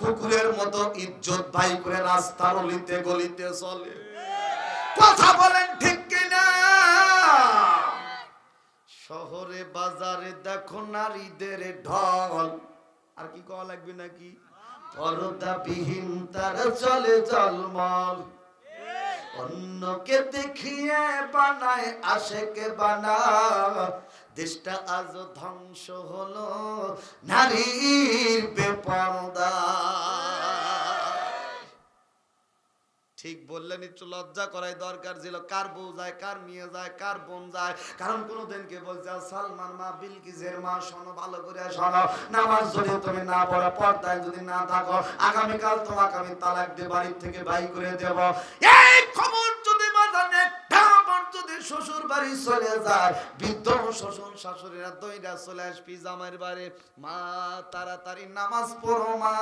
কুকুরের মতো ইজ্জত ভাই করে রাস্তার অলিতে গলিতে চলে। কথা বলেন ঠিক কিনা? শহরে, বাজারে দেখো নারীদের ঢল। আর কি কওয়া লাগবে নাকি? পর্দাবিহীন তার চলে জলমল অন্যকে দেখিয়ে বানায়, আশেকে বানা দেশটা আজ ধ্বংস হলো, নারীর বেপরদা ঠিক বললেন, একটু লজ্জা করাই দরকার ছিল। কার বউ যায়, কার মেয়ে যায়, কার বোন যায়? কারণ কোনোদিনকে বলছে সালমান মা, বিলকিসের মা, শোনো, ভালো করে শোনো, নামাজ যদি তুমি না পড়ো, পর্দায় যদি না থাকো, আগামীকাল তোমাকে আমি তালাক দিয়ে বাড়ির থেকে বাই করে দেব। এই চলে যায়। বৃদ্ধ শ্বশুর শাশুড়িরা দইরা চলে আসবি জামাইয়ের বাড়ি। মা, তাড়াতাড়ি নামাজ পড়ো মা।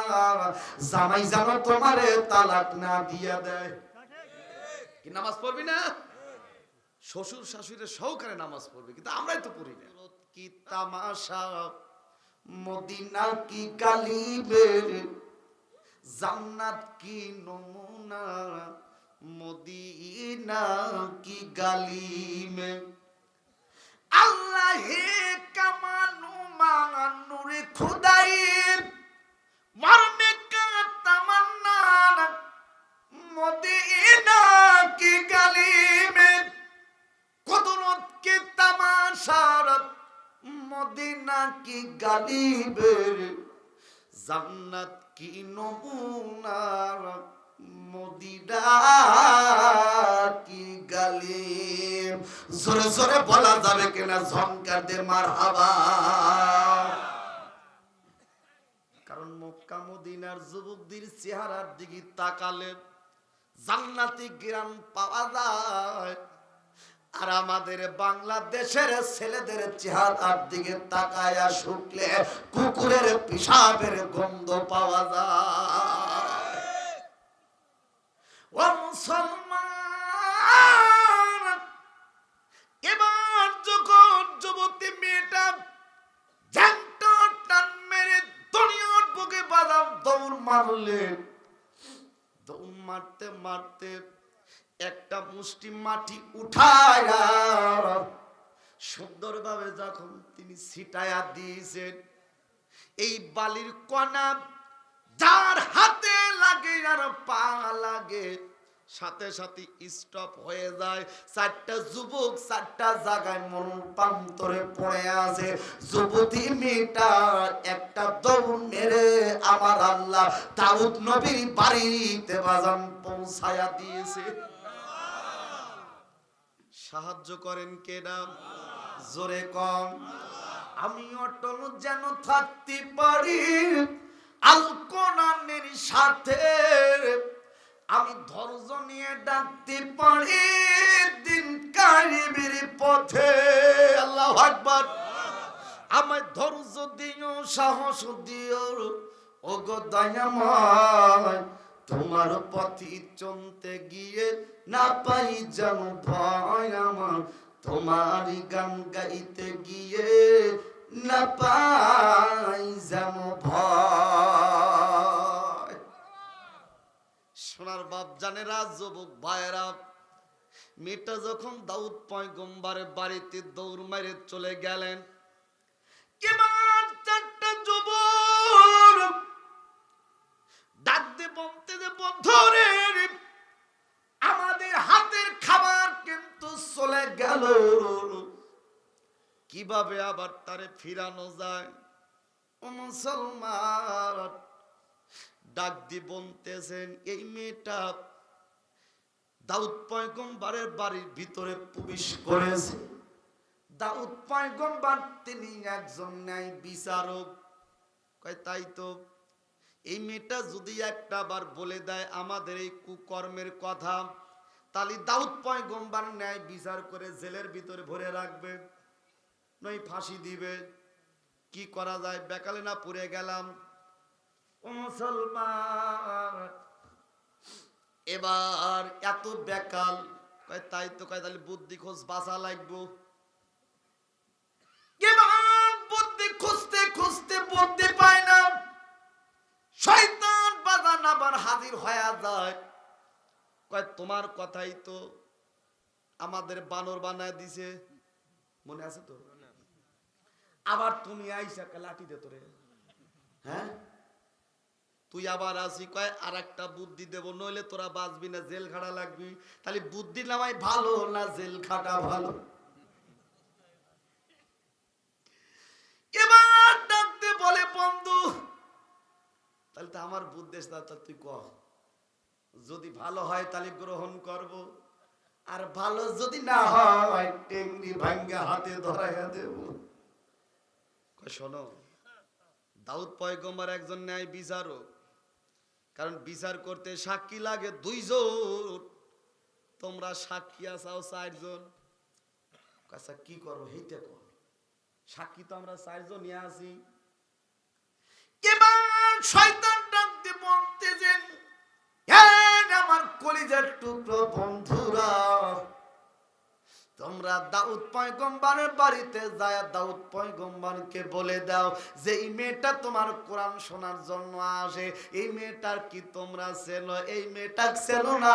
জামাই জানো তোমারে তালাক না দিয়া কি নামাজ পড়বি না? শ্বশুর শাশুড়ির সহকারে নামাজ পড়বে, কিন্তু আমরাই তো পড়ি না। কি তামাশা? মদিনা কি গালিবের জান্নাত কি নমুনা? মদিনা কি গালিমে। আল্লাহ কামানু মানুরে খুদাই মরনে কা তামান্না মদিনা কি গালিমে। কুদরত কি তামাশার মদিনা কি গালিবের। জান্নাত কি নমুনার। জোরে জোরে বলা যাবে কিনা ঝংকার দে মার কারণ মক্কা মদিনার যুবকদের চেহারার দিকে তাকালে জান্নাতি গ্রাম পাওয়া যায়। আর আমাদের বাংলাদেশের ছেলেদের চেহারার দিকে তাকায়া শুকলে কুকুরের পিসাবের গন্ধ পাওয়া যায় ও মুসলমান। এবার যখন যুবতী মেয়েটা জ্যাংটা টান মেরে দুনিয়ার বুকে বাদাম দৌড় মারলেন দৌড় মারতে মারতে একটা মুষ্টি মাটি উঠায় সুন্দরভাবে যখন তিনি ছিটায়া দিয়েছেন, এই বালির কণা যার হাতে লাগে আর পা লাগে সাথে সাথে স্টপ হয়ে যায়। চারটা যুবক চারটা জায়গায় মন প্রান্তরে পড়ে আছে। যুবতী মেয়েটা একটা দৌড় মেরে আমার আল্লাহ দাউদ নবীর বাড়িতে বাজান পৌঁছায়া দিয়েছে। সাহায্য করেন কেনা জোরে কম। আমি অটল যেন থাকতে পারি। আল কোরআনের সাথে আমি ধৈর্য নিয়ে ডাকতে পারি, দিন কারিবির পথে। আল্লাহ আকবার। আমায় ধৈর্য দিও, সাহস দিও। ও গো দয়াময়, তোমার পথি চলতে গিয়ে না পাই যেন ভয় আমার। তোমার গান গাইতে গিয়ে না পাই যেন ভয়। সোনার বাপ জানে রাজ যুবক ভাইয়েরা। মেয়েটা যখন দাউদ পয়গম্বারের বাড়িতে দৌড় মেরে চলে গেলেন এবার চারটা যুবক। ডাকতে বলতে যে আমাদের হাতের খাবার কিন্তু চলে গেল। কীভাবে আবার তারে ফিরানো যায়? মুসলমান ডাক দি বলতেছেন, এই মেয়েটা দাউদ পয়গম্বরের বাড়ির ভিতরে প্রবেশ করেছে। দাউদ পয়গম্বর, তিনি একজন ন্যায় বিচারক। কয়, তাই তো। এই মেয়েটা যদি একটা বার বলে দেয় আমাদের এই কুকর্মের কথা, তাহলে দাউদ পয়গম্বর ন্যায় বিচার করে জেলের ভিতরে ভরে রাখবে, নয় ফাঁসি দিবে। কি করা যায়? বেকালে না পুড়ে গেলাম। মুসলমান। এবার এত বেকাল তাই তো কয় তাহলে বুদ্ধি খোঁজ বাসা লাগবো। বুদ্ধি খুঁজতে খুঁজতে বুদ্ধি পায় না। শয়তান বাজান আবার হাজির হয়ে যায়। কয় তোমার কথাই তো আমাদের বানর বানায় দিছে। মনে আছে তো? আবার তুমি আইসা কে লাঠি দে তোরে। হ্যাঁ? তুই আবার আসি কয় আর একটা বুদ্ধি দেব নইলে তোরা বাঁচবি না জেল খাটা লাগবি। তাহলে বুদ্ধি নামাই ভালো না জেল খাটা ভালো? এবার ডাকতে বলে বন্ধু তাহলে তো আমার আছে, তা তুই কহ যদি ভালো হয় তাহলে গ্রহণ করব আর ভালো যদি না হয় টেংরি ভাঙ্গা হাতে ধরাইয়া দেব। শোনো দাউদ পয়গম্বর একজন ন্যায় বিচারক কারণ বিচার করতে সাক্ষী লাগে দুইজন। তোমরা সাক্ষী আসাও চারজন। আচ্ছা কি করো হেইতে কর সাক্ষী তো আমরা চারজন নিয়ে আসি এবার শয়তান ডাকতে বলতে যে আমার কলিজার টুকরো বন্ধুরা তোমরা দাউদ পয়গম্বরের বাড়িতে যায় দাউদ পয়গম্বরকে বলে দাও যে, এই মেয়েটা তোমার কোরআন শোনার জন্য আসে। এই মেয়েটার কি তোমরা চেনো? এই মেয়েটা চেনো না।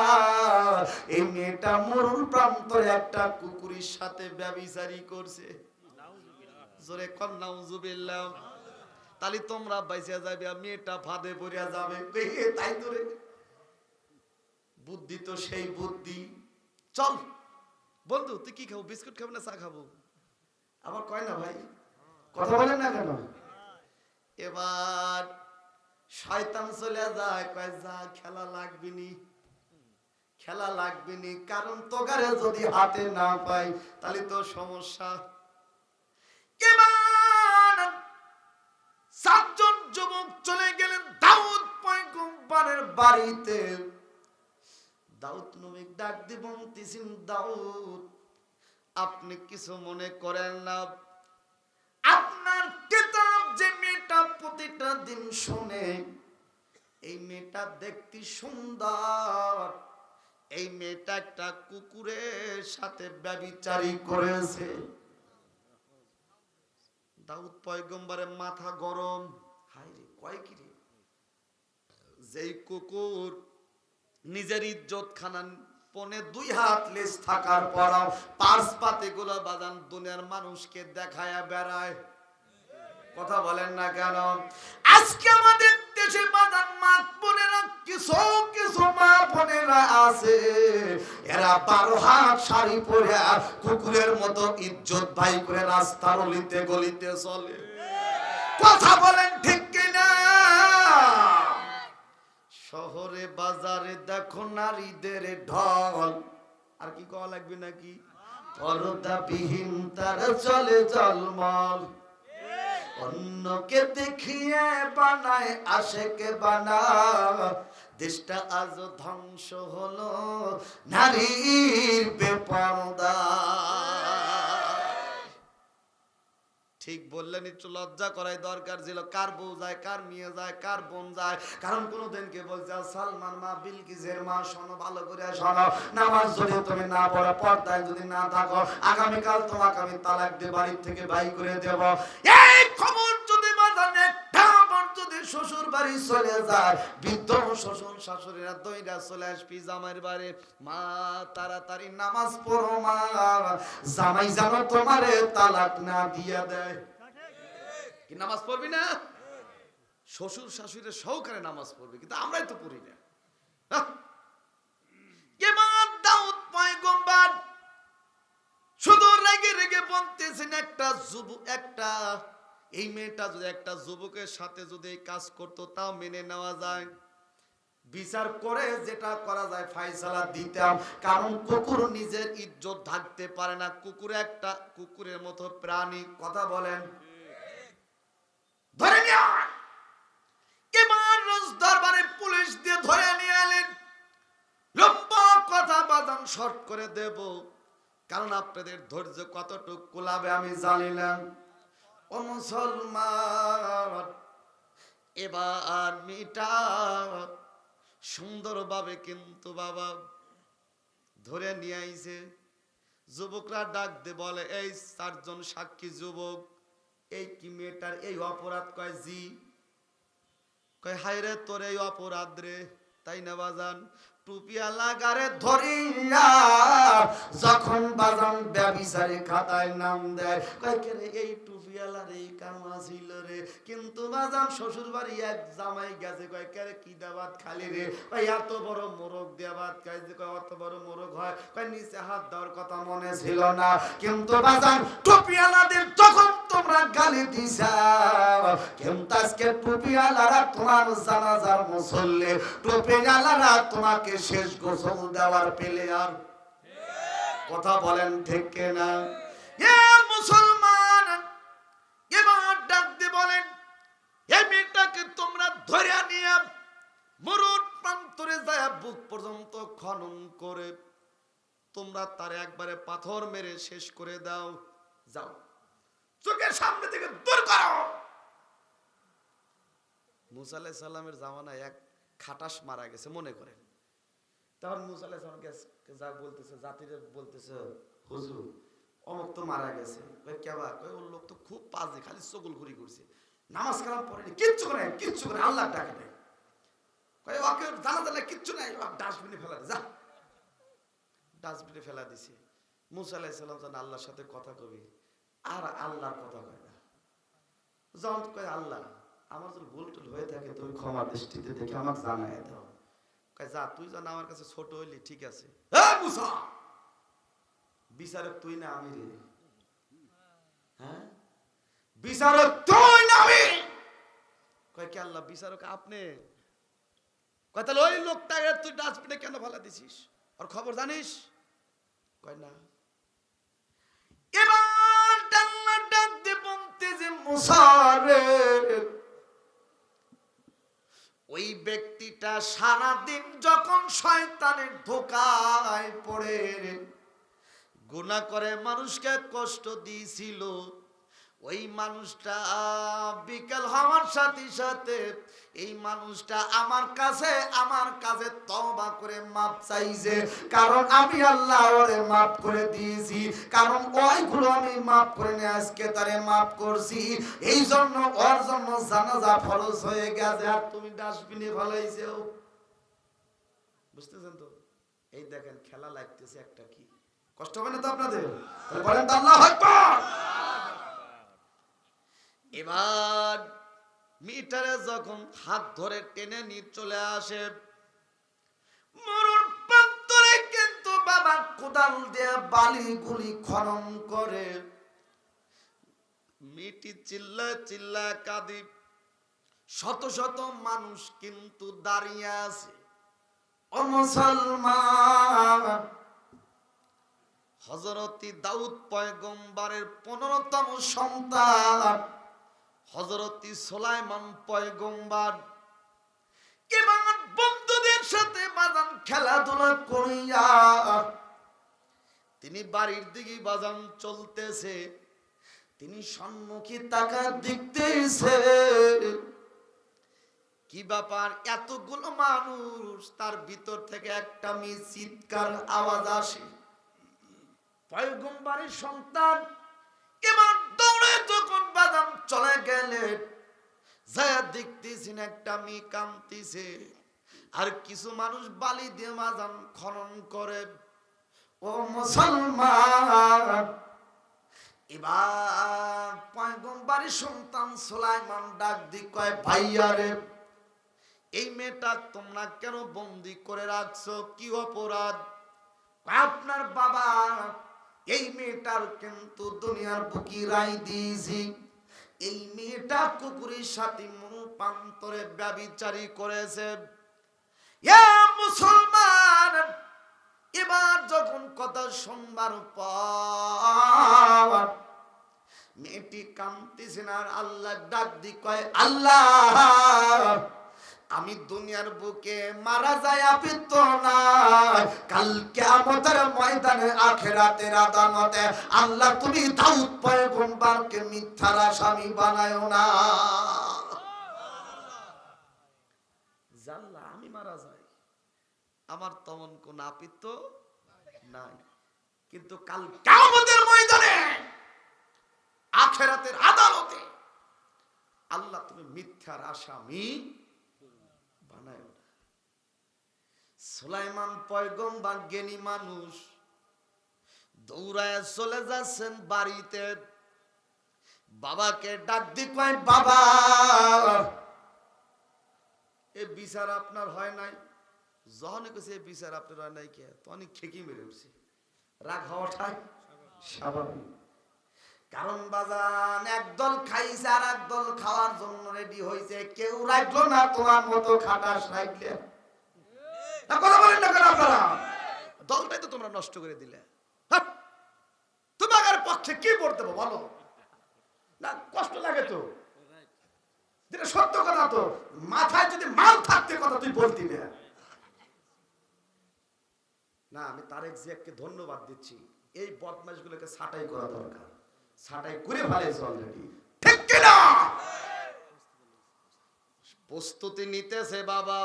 এই মেয়েটা মরুর প্রান্তরে একটা কুকুরের সাথে ব্যবিচারি করছে। জোরে কন্যা উজুবিল্লাহ তাহলে তোমরা বাইসে যাবে মেয়েটা ফাঁদে পড়িয়া যাবে। তাই তো রে বুদ্ধি তো সেই বুদ্ধি। চল। বন্ধু তুই কি খাব? বিস্কুট খাব না চা খাব? আবার কয় না ভাই? কথা বলে না কেন? এবার শয়তান চলে যায় কয় যা খেলা লাগবে নি খেলা লাগবে নি কারণ তোগারে যদি হাতে না পাই তাহলে তো সমস্যা। এবার সাতজন যুবক চলে গেলেন দাউদ পয়গম্বরের বাড়িতে। দাউদ নবী ডাক দিব দাউদ, আপনি কিছু মনে করেন না। আপনার কিতাব যে মেয়েটা প্রতিটা দিন শুনে, এই মেয়েটা দেখতে সুন্দর। এই মেয়েটা একটা কুকুরের সাথে ব্যবিচারী করেছে। দাউদ পয়গম্বরের মাথা গরম। হাই রে, কয় কি রে? যেই কুকুর নিজের ইজ্জত খানান পনে দুই হাত লেজ থাকার পর পার্স পাতে গুলো বাজান দুনিয়ার মানুষকে দেখায়া বেড়ায়। কথা বলেন না কেন? আজকে আমাদের দেশে বাজান মা বোনেরা কিছু কিছু মা আছে। এরা বারো হাত শাড়ি পরে কুকুরের মতো ইজ্জত ভাই করে রাস্তার অলিতে গলিতে চলে। কথা বলেন শহরে বাজারে দেখো নারীদের ঢল। আর কি কওয়া লাগবে নাকি? পরদা বিহীন তারা চলে জলমল অন্যকে দেখিয়ে বানায়, আশেকে বানা দেশটা আজ ধ্বংস হলো, নারীর বেপরদা। ঠিক বললেন, একটু লজ্জা করাই দরকার ছিল। কার বউ যায়, কার মেয়ে যায়, কার বোন যায়? কারণ কোনোদিনকে বলছে সালমান মা, বিলকিসের মা, শোনো, ভালো করে শোনো। নামাজ যদি তুমি না পড়ো, পর্দায় যদি না থাকো, আগামীকাল তোমাকে আমি তালাক দিয়ে বাড়ির থেকে বাই করে দেব। এই খবর শ্বশুর বাড়ি চলে যায়। বৃদ্ধ শ্বশুর শাশুড়িরা দইরা চলে আসবি জামাইয়ের বাড়ি। মা, তাড়াতাড়ি নামাজ পড়ো মা। জামাই জানো তোমারে তালাক না দিয়া দেয়। কি, নামাজ পড়বি না? শ্বশুর শাশুড়ির সহকারে নামাজ পড়বে, কিন্তু আমরাই তো পড়ি না। একটা এই মেয়েটা যদি একটা যুবকের সাথে যদি এই কাজ করতো, তাও মেনে নেওয়া যায়। বিচার করে যেটা করা যায় ফাইসালা দিতাম। কারণ কুকুর নিজের ইজ্জত ঢাকতে পারে না। কুকুর একটা, কুকুরের মতো প্রাণী। কথা বলেন। ধরে নিয়ে। দরবারে পুলিশ দিয়ে ধরে নিয়ে এলেন। লম্বা কথা বাদাম শর্ট করে দেব। কারণ আপনাদের ধৈর্য কতটুকু কুলাবে আমি জানি না। মুসলমান, এবার মেয়েটা সুন্দরভাবে কিন্তু বাবা ধরে নিয়ে আইছে। যুবকরা ডাক দে বলে, এই চারজন সাক্ষী যুবক, এই কি মেয়েটার এই অপরাধ কয় জি? কয় হায় রে তোর এই অপরাধ রে, তাই না বাজান? টুপিয়া লাগারে ধরিয়া যখন বাজান ব্যবিচারে খাতায় নাম দেয়, কয়, কে রে, এই টুপিয়ালার এই কামা ছিল রে? কিন্তু বাজান শ্বশুর বাড়ি এক জামাই গেছে, কয়, কে রে, কি দাবাত খালি রে? কয়, এত বড় মোরগ দেবাত খাই যে কয়, অত বড় মোরগ হয়। কয়, নিচে হাত দেওয়ার কথা মনে ছিল না। কিন্তু বাজান টুপিয়ালাদের যখন তোমরা গালি দিছাও কিন্তু আজকে টুপিয়ালারা তোমার জানাজার মুসল্লি টুপিয়ালারা তোমাকে শেষ গোসল দেওয়ার পেলে আর কথা বলেন ঠিক না এ মুসলমান, এবার ডাক দিয়ে বলেন এই মেয়েটাকে তোমরা ধরে নিয়ে মরুর প্রান্তরে যায়, বুক পর্যন্ত খনন করে তোমরা তার একবারে পাথর মেরে শেষ করে দাও। যাও। চোখের সামনে থেকে দূর করো। মুসা আলাইহিস সালামের জামানায় এক খাটাস মারা গেছে, মনে করেন। তখন মুসা আলাইহিস সালামকে যা বলতেছে, জাতিরে বলতেছে, হুজুর, অমুক তো মারা গেছে। কেবা ওর লোক তো খুব পাজে খালি ঘুরি করছে। নামাজ কালাম পড়েনি, কিচ্ছু করে কিচ্ছু করে আল্লাহ ডাকে নাই। ওকে জানা জানা কিচ্ছু নাই ডাস্টবিনে ফেলা যা। ডাস্টবিনে ফেলা দিছে। মুসা আলাইহিস সালাম যেন আল্লাহর সাথে কথা কবি। আর আল্লাহর কথা কয় না। যখন কয় আল্লাহ, আমার যদি ভুল টুল হয়ে থাকে, তুমি ক্ষমা দৃষ্টিতে দেখে আমাকে জানাই দাও। কয়, যা, তুই জানা আমার কাছে ছোট হইলি, ঠিক আছে। বিচারক তুই না আমি রে। হ্যাঁ? বিচারক তুই না আমি! কয়, কি আল্লাহ, বিচারক আপনি? কয়, তাহলে ওই লোকটাকে তুই ডাস্টবিনে কেন ফেলা দিছিস? আর খবর জানিস? কয়, না। যে মুসারে ওই ব্যক্তিটা সারাদিন যখন শয়তানের ধোকায় পড়ে গুণা করে মানুষকে কষ্ট দিয়েছিল। ওই মানুষটা বিকেল হওয়ার সাথে সাথে এই মানুষটা আমার কাছে আমার কাছে তওবা করে মাপ চাইছে। কারণ আমি আল্লাহ ওরে মাপ করে দিয়েছি। কারণ ওইগুলো আমি মাপ করে নিয়ে আজকে তারে মাপ করছি। এই জন্য ওর জন্য জানাজা ফরজ হয়ে গেছে। আর তুমি ডাস্টবিনে ফলাইছেও। বুঝতেছেন তো? এই দেখেন, খেলা লাগতেছে একটা কি? কষ্ট হবে না তো আপনাদের? বলেন তো আল্লাহ এবার মিটারে যখন হাত ধরে টেনে নিয়ে চলে আসে প্রান্তরে কিন্তু বাবা কোদাল দিয়ে বালি গুলি খনন করে। মিটি চিল্লা চিল্লা কাঁদি। শত শত মানুষ কিন্তু দাঁড়িয়ে আছে। ও মুসলমান হজরতি দাউদ পয়গম্বরের পনেরোতম সন্তান। হজরতি সোলাইমান পয়গম্বর এবং বন্ধুদের সাথে বাজান খেলাধুলা করিয়া তিনি বাড়ির দিকে বাজান চলতেছে। তিনি সম্মুখী তাকা দেখতেছে কি ব্যাপার, এতগুলো মানুষ, তার ভিতর থেকে একটা মি চিৎকার আওয়াজ আসে। পয়গম্বারের সন্তান এবার চলে গেলেন যায়া দেখতেছেন একটা মেয়ে কামতিছে আর কিছু মানুষ বালি দিয়ে মাজান খনন করে। ও মুসলমান, এবার পয়গম্বরের সন্তান সুলাইমান ডাক দি কয় ভাইয়ারে এই মেয়েটা তোমরা কেন বন্দি করে রাখছো? কি অপরাধ? আপনার বাবা, এই মেয়েটার কিন্তু দুনিয়ার বুকি রায় দিয়েছি। এই মেয়েটা কুকুরের সাথে মনোপান্তরে ব্যবিচারী করেছে। মুসলমান, এবার যখন কথা শুনবার পর মেয়েটি কামতেছে না আল্লাহ ডাক দি কয়, আল্লাহ! আমি দুনিয়ার বুকে মারা যায় আপিত না কালকে আমাদের ময়দানে আখেরাতের আদালতে আল্লাহ তুমি দাউদ পয়গম্বরকে মিথ্যার আসামি বানায়ো না। জানলা, আমি মারা যাই। আমার তেমন কোন আপিত নাই। কিন্তু কাল কামতের ময়দানে আখেরাতের আদালতে আল্লাহ তুমি মিথ্যার আসামি বানায় না সুলাইমান পয়গম্বর জ্ঞানী মানুষ দৌড়ায় চলে যাচ্ছেন বাড়িতে। বাবাকে ডাক দি কয়, বাবা! এ বিচার আপনার হয় নাই? যখন কেছে এ বিচার আপনার হয় নাই কে? তখন খেকি মেরে উঠছে। রাগ হওয়াটাই স্বাভাবিক। কারণ বাজান, একদল খাইছে আর একদল খাওয়ার জন্য রেডি হয়েছে কেউ রাখল না, তোমার মতো খাটাস রাখলে না কথা বলেন না কেন আপনারা? দলটাই তো তোমরা নষ্ট করে দিলে। হাট! পক্ষে কি করতে বলো? না কষ্ট লাগে তো। যেটা সত্য কথা তো মাথায় যদি মাল থাকতে কথা তুই বলতি না। না আমি তারেক জিয়াকে ধন্যবাদ দিচ্ছি। এই বদমাশগুলোকে ছাটাই করা দরকার। ছাটাই করে ফেলেছে অলরেডি ঠিক কিনা? প্রস্তুতি নিতেছে বাবা।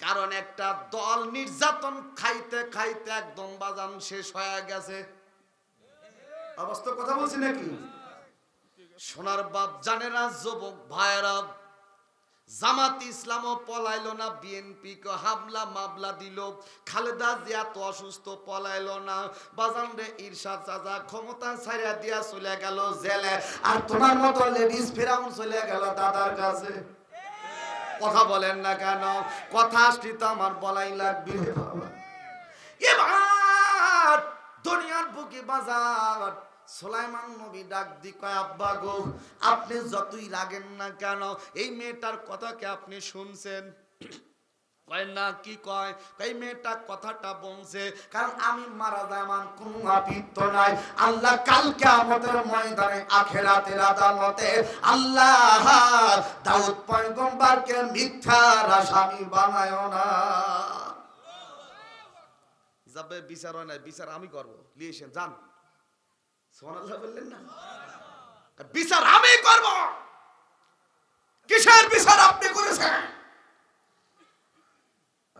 কারণ একটা দল নির্যাতন খাইতে খাইতে একদম বাজান শেষ হয়ে গেছে। অবস্থা কথা বলছি নাকি? সোনার বাপ জানে না, যুবক ভাইয়েরা। জামাত ইসলামও পলাইলো না বিএনপি কে হামলা মামলা দিল। খালেদা জিয়া তো অসুস্থ, পলাইলো না। বাজান রে ঈর্ষা চাচা, ক্ষমতা ছাড়িয়া দিয়া চলে গেল জেলে। আর তোমার মতো লেডিস ফেরাউন চলে গেল দাদার কাছে। কথা বলেন না কেন? কথা আসলি তো আমার বলাই লাগবে। এবার দুনিয়ার বুকে বাজার, সোলাইমান নবী ডাক দি কয়, আব্বা গো, আপনি যতই লাগেন না কেন, এই মেয়েটার কথাকে আপনি শুনছেন? কয় না কি কয়? এই মেয়েটা কথাটা বলছে, কারণ আমি মারা আমার কোনো আপিত্য নাই। আল্লাহ কালকে আমাদের ময়দানে আখেরাতের আদালতে আল্লাহ দাউদ পয়গম্বরকে মিথ্যার আসামি বানায় না। যাবে, বিচার হয় না বিচার আমি করব। লিয়েছেন যান। সোনাল্লাহ বললেন না? বিচার আমি করব। কিসের বিচার আপনি করেছেন?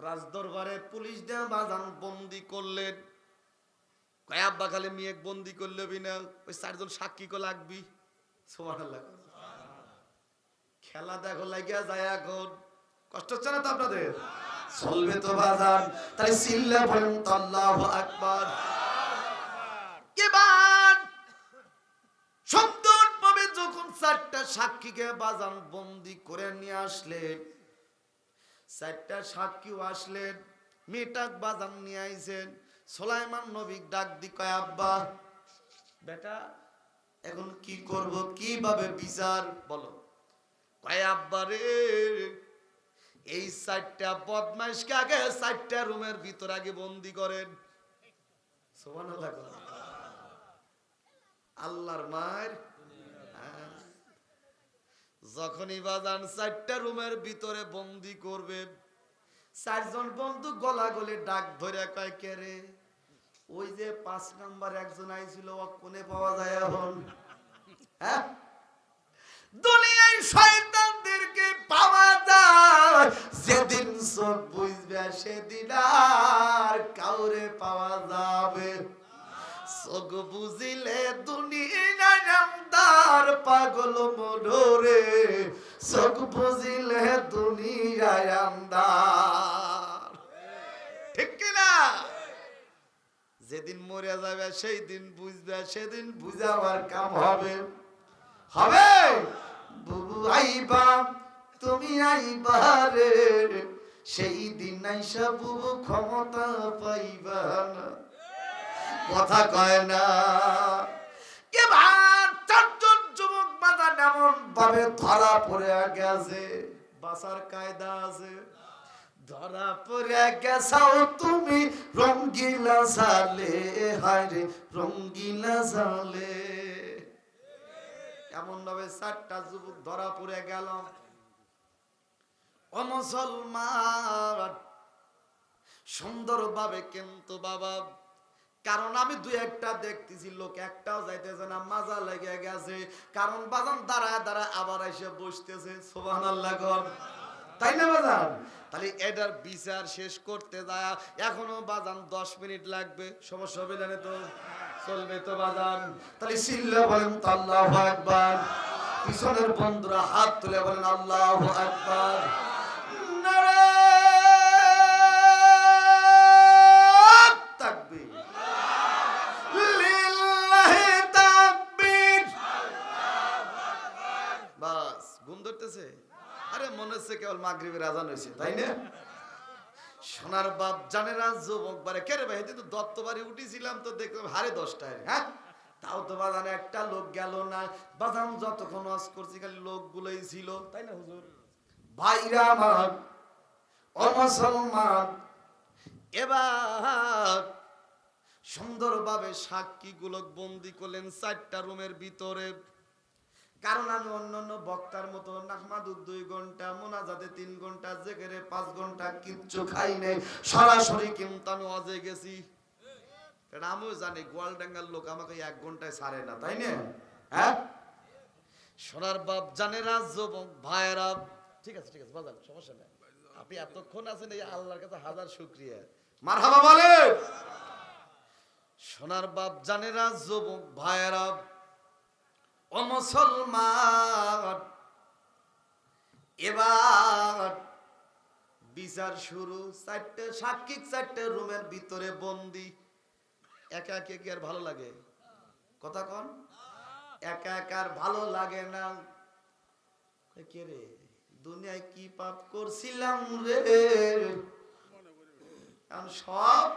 রাজদরবারে পুলিশ দিয়ে বাজান বন্দি করলেন। কয়, আব্বা, খালি মেয়ে বন্দি করলে বিনা ওই চারজন সাক্ষী কো লাগবি? খেলা দেখো, লাগিয়া যায় এখন। কষ্ট হচ্ছে না তো আপনাদের? চলবে তো বাজান। তাই সিল্লা বলেন তো আল্লাহু আকবার। এবার সুন্দরভাবে যখন চারটা সাক্ষীকে বাজান বন্দি করে নিয়ে আসলেন চারটা সাক্ষীও আসলেন মেয়েটাক বাজান নিয়ে আইছেন সোলাইমান নবী ডাক দি কয়, আব্বা, বেটা, এখন কি করব, কীভাবে বিচার বলো কয়, আব্বা রে, এই চারটা বদমাইশকে আগে চারটা রুমের ভিতর আগে বন্দি করেন সুবহানাল্লাহ আল্লাহর মায়ের। যখনই বাজান চারটা রুমের ভিতরে বন্দি করবে, চারজন বন্ধু গলা গলে ডাক ধরে কয়, কে রে? ওই যে পাঁচ নাম্বার একজন আইছিল কোনে পাওয়া যায় এখন? হ্যাঁ? দুনিয়ায় শয়তানদেরকে পাওয়া যায়। যেদিন চোখ বুঝবে, সেদিন আর কাউরে পাওয়া যাবে। চোখ বুঝিলে দুনিয়ার আমদার পাগল মনোরে চোখ বুঝিলে ঠিক কিনা? যেদিন মরে যাবে সেই দিন বুঝবে, সেদিন বুঝাবার কাম হবে। হবে? বুবু আইবা, তুমি আইবা রে। সেই দিন আইসা বুবু ক্ষমতা পাইবা না। কথা কয় না। যুবক বাধা এমন ভাবে ধরা পড়ে গেছে। বাসার কায়দা আছে। ধরা পড়ে গেছাও তুমি রঙ্গিলা জালে। হায় রে, রঙ্গিলা জালে। এমন ভাবে চারটা যুবক ধরা পড়ে গেল। ও মুসলমান সুন্দরভাবে কিন্তু বাবা কারণ আমি দুই একটা দেখতেছি, লোক একটাও যাইতেছে না মাজা লেগে গেছে। কারণ বাজান দাঁড়ায় দাঁড়ায় আবার এসে বসতেছে সোবান আল্লাহ তাই না বাজান? তাহলে এটার বিচার শেষ করতে যায়। এখনও বাজান দশ মিনিট লাগবে, সমস্যা হবে না তো? চলবে তো বাজান। তাহলে সিল্লা বলেন তো আল্লাহু আকবার। পিছনের বন্ধুরা হাত তুলে বলেন আল্লাহ আকবার। আরে মনে হচ্ছে কেবল মাগরিবের আজান হয়েছে, তাই না? সোনার বাপ জানেরা যুবক বারে কেরে ভাই তো দত্ত বাড়ি উঠেছিলাম তো দেখলাম হারে দশটায় হ্যাঁ? তাও তো বাজানে একটা লোক গেল না বাদাম যতক্ষণ ওয়াজ করছি, খালি লোকগুলোই ছিল, তাই না হুজুর? ভাইরা আমার, ও মুসলমান, এবার সুন্দরভাবে সাক্ষী সাক্ষীগুলো বন্দি করলেন চারটা রুমের ভিতরে। কারণ আমি অন্যান্য বক্তার মতো নাহমাদুর দুই ঘণ্টা, মোনাজাতে তিন ঘণ্টা, জেগেরে পাঁচ ঘণ্টা কিচ্ছু খাই নাই। সরাসরি কিন্তু আমি অজে গেছি। এটা আমিও জানি গোয়ালডাঙ্গার লোক আমাকে এক ঘন্টায় ছাড়ে না, তাই না? হ্যাঁ? সোনার বাপ জানে যুবক ভাইয়েরা। ঠিক আছে ঠিক আছে, বাজান, সমস্যা নেই। আপনি এতক্ষণ আছেন, এই আল্লাহর কাছে হাজার শুক্রিয়া। মার হাবা বলে সোনার বাপ জানে যুবক ভাইয়েরা। ও মুসলমান, এবার বিচার শুরু। চারটে, সাক্ষী চারটে রুমের ভিতরে বন্দি। একা একে কি আর ভালো লাগে? কথা কন। একা একা আর ভালো লাগে না। রে? দুনিয়ায় কি পাপ করছিলাম রে? এখন সব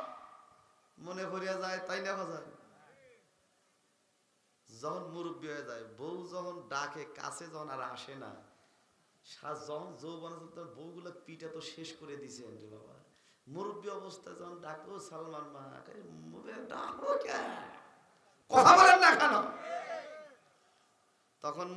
মনে করিয়া যায়, তাই না বাজার? যখন মুরব্বী হয়ে যায়, বউ যখন ডাকে, কাছে যখন আর আসে না যখন যৌবন তোর বউগুলো পিঠা তো শেষ করে দিছেন রে বাবা। মুরব্বী অবস্থায় যখন ডাকো সালমান মা না কেন? তখন